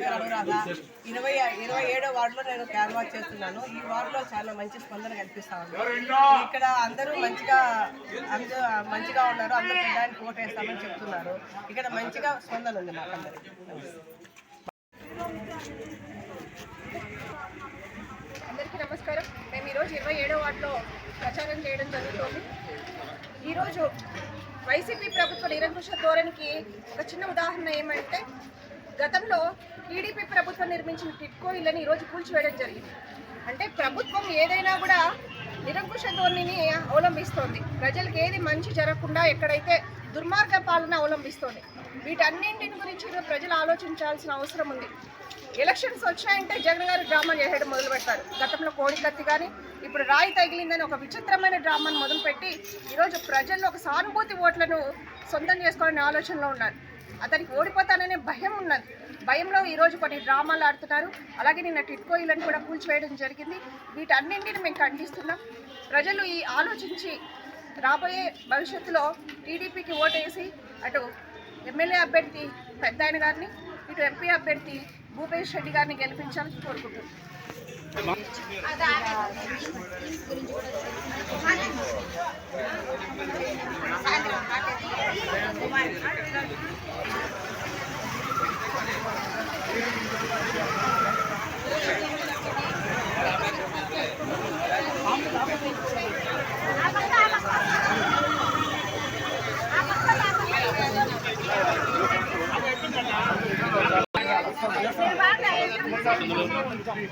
పేరు అనురాధ ఇరవై ఇరవై ఏడో వార్డులో నేను క్యాన్వాస్ చేస్తున్నాను. ఈ వార్డులో చాలా మంచి స్పందన కనిపిస్తా ఉంది. ఇక్కడ అందరూ మంచిగా అందరూ మంచిగా ఉన్నారు. అందరూ దానికి ఓటేస్తామని చెప్తున్నారు. ఇక్కడ మంచిగా స్పందన ఉంది మాకందరికి. అందరికీ నమస్కారం. మేము ఈరోజు ఇరవై ఏడో వార్డులో ప్రచారం చేయడం జరుగుతుంది. ఈరోజు వైసీపీ ప్రభుత్వ నిరంకుశ ధోరణికి ఒక చిన్న ఉదాహరణ ఏమంటే గతంలో టీడీపీ ప్రభుత్వం నిర్మించిన టిట్కో ఇళ్ళని ఈరోజు కూల్చివేయడం జరిగింది. అంటే ప్రభుత్వం ఏదైనా కూడా నిరంకుశ ధోరణిని అవలంబిస్తోంది. ప్రజలకు ఏది మంచి జరగకుండా ఎక్కడైతే దుర్మార్గ పాలన అవలంబిస్తోంది వీటన్నింటిని గురించి ప్రజలు ఆలోచించాల్సిన అవసరం ఉంది. ఎలక్షన్స్ వచ్చాయంటే జగన్ గారు డ్రామా చేసేయడం మొదలు పెడతారు గతంలో కోడి కత్తి కానీ ఇప్పుడు రాయి తగిలిందని ఒక విచిత్రమైన డ్రామాను మొదలుపెట్టి ఈరోజు ప్రజల్లో ఒక సానుభూతి ఓట్లను సొంతం చేసుకోవాలనే ఆలోచనలో ఉన్నారు. అతనికి ఓడిపోతాననే భయం ఉన్నది. భయంలో ఈరోజు కొన్ని డ్రామాలు ఆడుతున్నారు. అలాగే నిన్న టిట్కో ఇళ్ళని కూడా కూల్చివేయడం జరిగింది. వీటన్నింటిని మేము ఖండిస్తున్నాం. ప్రజలు ఈ ఆలోచించి రాబోయే భవిష్యత్తులో టీడీపీకి ఓటేసి అటు ఎమ్మెల్యే అభ్యర్థి పెద్ద ఆయన గారిని ఇటు ఎంపీ అభ్యర్థి భూపేష్ రెడ్డి గారిని గెలిపించాలని కోరుకుంటున్నాను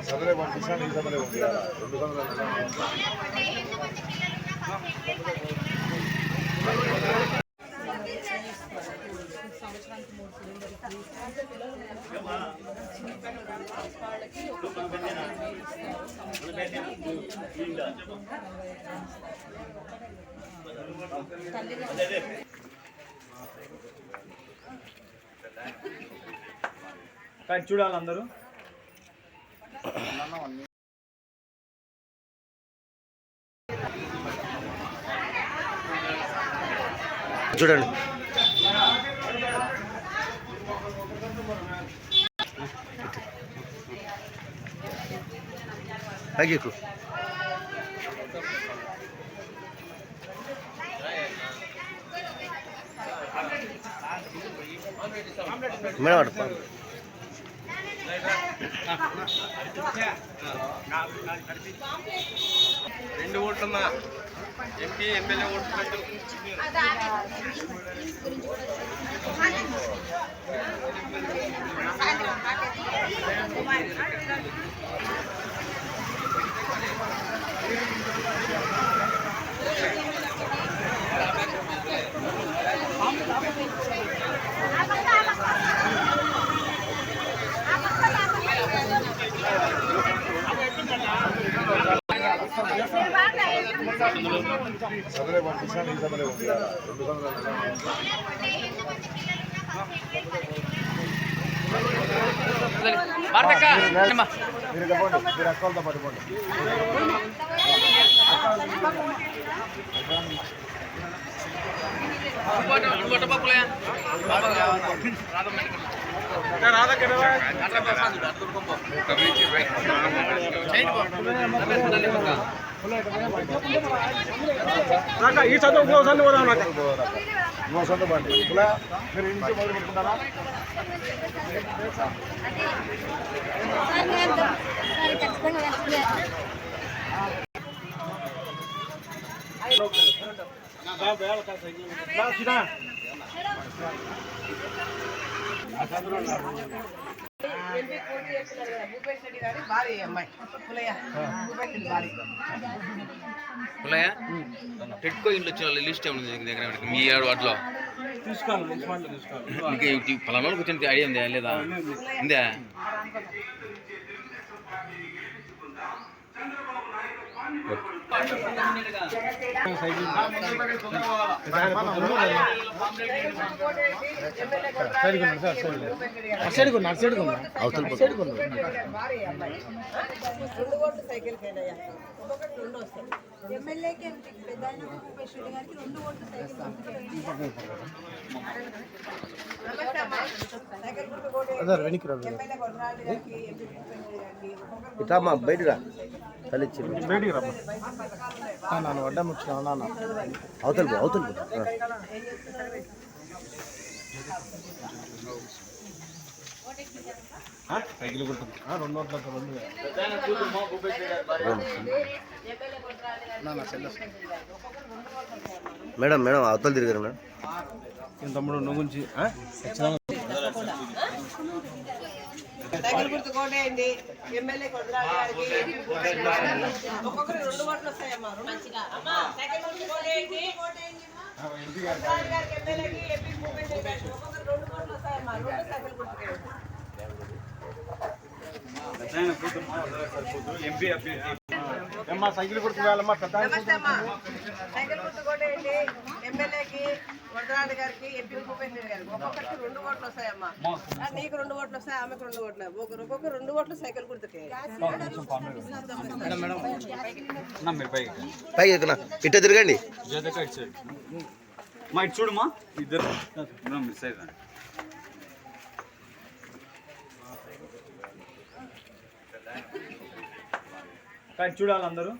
సదరే పంపిస్తాను ఈ సదరే ఉంది రెండు సదరే కానీ చూడాలి అందరూ. చూడండి. పైకి ఎక్కు మేడం. రెండు ఓట్లమ్మా ఎంపీ ఎమ్మెల్యే ఓట్లు పెట్టు. సదరే పంపిస్తాను ఈ ఉంది రెండు సదరే మీరు ఇక పోండి మీరు అక్కలతో పాటు పోండి ఈ చదువు కోసం కూడా నువ్వు సొంత బండి ఇలా మీరు ఇంటి మొదలు పెట్టుకుంటారా? ఎంపీ పోటీ చేస్తున్నారు కదా భూపేష్ రెడ్డి గారి భార్య ఈ అమ్మాయి. పులయ్య. భూపేష్ రెడ్డి భార్య. ఉన్నాయా టెట్కో ఇంట్లో వచ్చిన వాళ్ళ లిస్ట్ ఏమైనా దగ్గర మీ తీసుకోవాలి పలానా వాళ్ళకి వచ్చిన ఐడియా ఉందా? లేదా? ఉందా? సైడ్ కొన్నా సైడ్ కొన్నా అవతల పక్క. సైడ్ కొన్నా భార్య ఈ అమ్మాయి రెండు ఓట్లు సైకిల్ కేనయ్యా ఒక్కొక్కటి రెండు వస్తాయి ఎమ్మెల్యేకి ఎంపీకి పెద్ద ఆయన భూపేష్ రెడ్డి గారికి రెండు ఓట్లు సైకిల్ పంపించారు నమస్తే అమ్మా సైకిల్ గుర్తు కోటేయండి ఎమ్మెల్యే కొనరాజు గారికి ఎంపీ భూపేంద్ర గారికి ఒక్కొక్కరు ఇట్లా మా బయటిరా తల్లి ఇచ్చింది బయటికి రమ్మా మంచి పథకాలు ఉన్నాయి నాన్న వడ్డం వచ్చిన నాన్న. అవతల అవతల సైకిల్ కుడుతుంది రెండు వందల రెండు. మేడం మేడం అవతల తిరిగారు మేడం. తమ్ముడు నువ్వు గురించి సైకిల్ గుర్తు కోటేయండి. ఎమ్మెల్యే గారికి ఒక్కొక్కరు రెండు ఓట్లు వస్తాయమ్మా. మంచిగా. అమ్మా సైకిల్ గుర్తు కోటేయండి. కొనరాజు గారికి ఎమ్మెల్యేకి ఎంపీ భూపేంద్ర గారికి ఒక్కొక్కరు రెండు ఓట్లు వస్తాయమ్మా. రెండు సైకిల్ గుర్తుకేయండి ఎంపీ అభ్యర్థి. సైకిల్ గుర్తు వేయాలమ్మా సైకిల్ ఎమ్మెల్యేకి వరదరాజు గారికి ఎంపీ భూపేంద్ర గారికి ఒక్కొక్కరికి రెండు ఓట్లు వస్తాయమ్మా. నీకు రెండు ఓట్లు వస్తాయి ఆమెకు రెండు ఓట్లు. ఒకరు ఒక్కొక్క రెండు ఓట్లు సైకిల్ మీరు పైకి ఎక్కునా ఇట్ట తిరగండి. మా ఇటు చూడమ్మా. ఇద్దరు. మిస్ అయ్యాను కానీ చూడాలి అందరూ.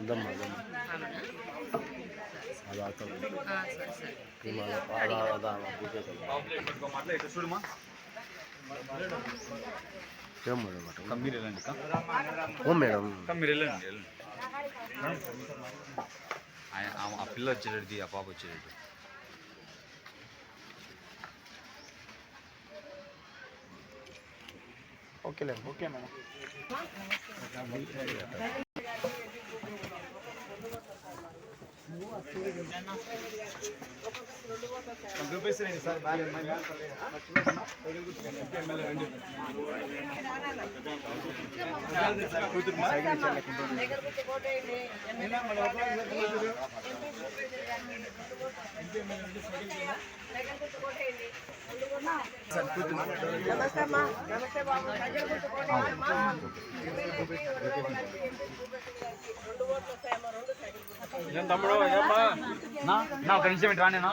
ఇటు చూడమ్మా ఏం మేడం అట్ట? అక్క మీరు వెళ్ళండి అక్క ఓ మేడం అక్క మీరు వెళ్ళండి వెళ్ళండి ఆయన- ఆ- ఆ పిల్ల వచ్చేటది ఆ పాప వచ్చేటట్టు ఓకేలే ఓకే మేడం Merci. నమస్తే అమ్మా నమస్తే బాబు. గారికి రెండు ఓట్లు వస్తాయమ్మా రెండు నా ఒక నిమిషం ఇటు రానేనా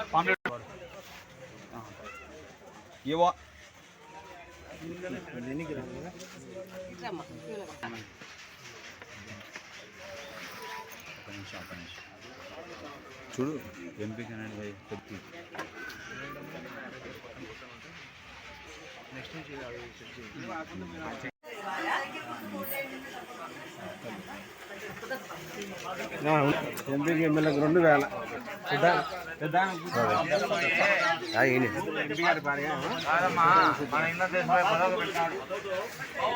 ఇవో ఒక నిమిషం ఒక నిమిషం చూడు ఎంపీకి అనేది చెప్పి ఎంపీకి ఎమ్మెల్యేకి రెండు వేల పెద్ద ఆ, ఈయన.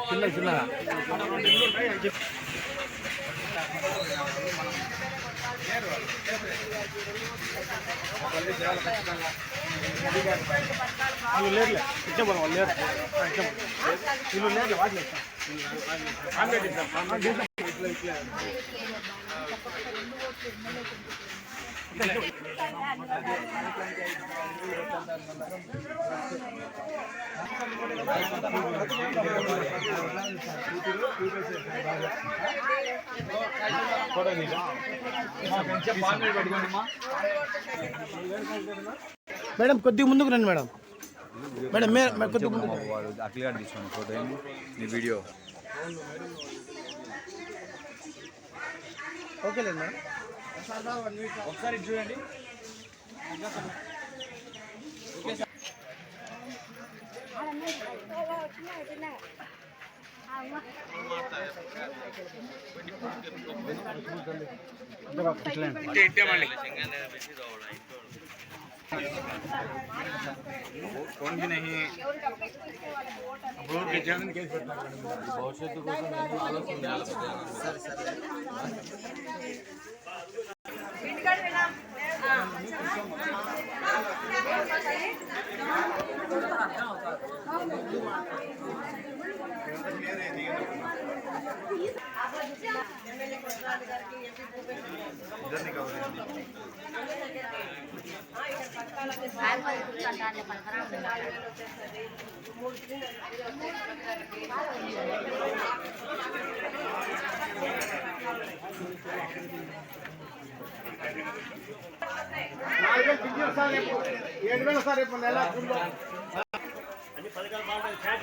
చిన్న చిన్న వాళ్ళు లేరులే ఇచ్చాము వాళ్ళు లేరు ఇచ్చాము వీళ్ళు లేరు వాళ్ళు ఆమ్లెట్ ఇద్దాం ఆమ్లెట్ ఇట్లా ఇట్లా మేడం కొద్దిగా ముందుకు రండి మేడం మేడం మే మే- కొద్దిగా ముందుకు వాడు అట్లా తీసుకోండి ఫోటో నీ వీడియో. ఓకేలేదు మేడం. ఒకసారి ఇటు చూడండి. कौन भी नहीं के जन के भविष्य इधर निकाल। ఏడు వేల సార్ ఇప్పుడు నెల అన్ని పథకాలు బాగుంటాయి వేలు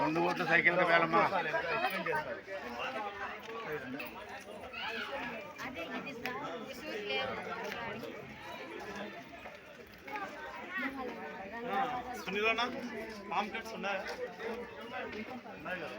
రెండు ఓట్ల సైకిల్ వేలమ్మా. సునీలనా పాంప్లెట్స్ ఉన్నాయా? ఉన్నాయి కదా.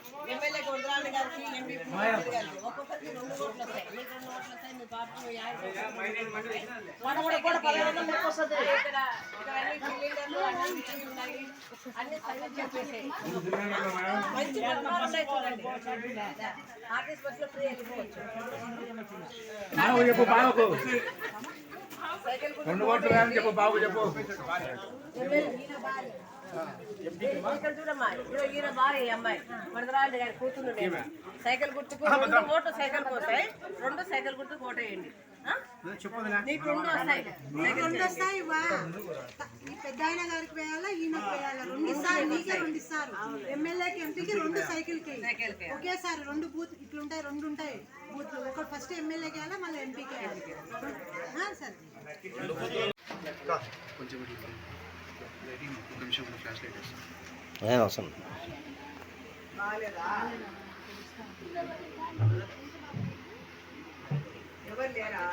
ఎమ్మెల్యే కొడుకురాని గారికి ఎంపీ గారికి ఒక్కొక్కరికి రెండు ఓట్లు. వస్తాయి మీకు రెండు ఓట్లు వస్తాయి మీ పార్టీ కూడా లెక్క వస్తుంది. ఇక్కడ ఇక్కడ అన్ని సిలిండర్లు అన్ని మిషన్లు ఉన్నాయి అన్ని సర్వీస్ చేసేసాయి మంచి పథకాలు ఉన్నాయి చూడండి. ఆర్టీసీ బస్సులో ఫ్రీ వెళ్ళిపోవచ్చు. చెప్పు బాబుకు. సైకిల్ గుర్తు రెండు ఓట్లు చెప్పు బాబు చెప్పు. ఇక్కడ చూడమ్మా. ఇదిగో ఈయన భార్య ఈ అమ్మాయి. వరదరాజు గారి కూతురు సైకిల్ గుర్తుకు రెండు ఓట్లు సైకిల్ పోతాయి. రెండు సైకిల్ గుర్తుకు ఓటేయండి ఆ? నీకు రెండు వస్తాయి. రెండు వస్తాయి పెద్ద ఆయన గారికి వేయాలా ఈయనకు వేయాలా? రెండు ఇస్తారు నీకే రెండు ఇస్తారు ఎమ్మెల్యేకి ఎంపీకి రెండు సైకిల్కి సైకిల్కి. ఒకేసారి రెండు బూత్ ఇట్లుంటాయి రెండు ఉంటాయి బూత్లు. ఒకటి ఫస్ట్ ఎమ్మెల్యేకి వేయాలా మళ్ళీ ఎంపీకి వేయాలి? సరే. ఎవరు లేరా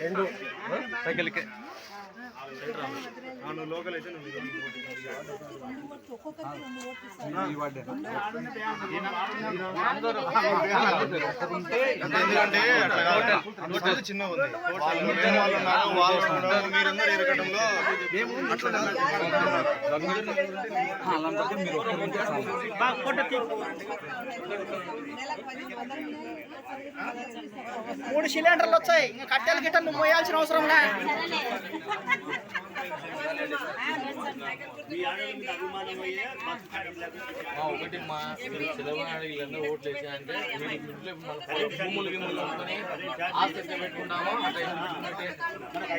రెండు సైకిల్కే లోకల్ అయితే ఎందుకంటే టోటల్ ఉంది వాళ్ళు వాళ్ళు మీరందరూ ఎరగడంలో మూడు సిలిండర్లు వచ్చాయి. ఇంకా కట్టెలు గిట్టలు నువ్వు మోయాల్సిన అవసరం లే. ఒకటి మా సెలవు ఓట్లు వేసా అంటే ఇంట్లో భూములు గిమ్ములు ఆసక్తి పెట్టుకుంటామో అట్లా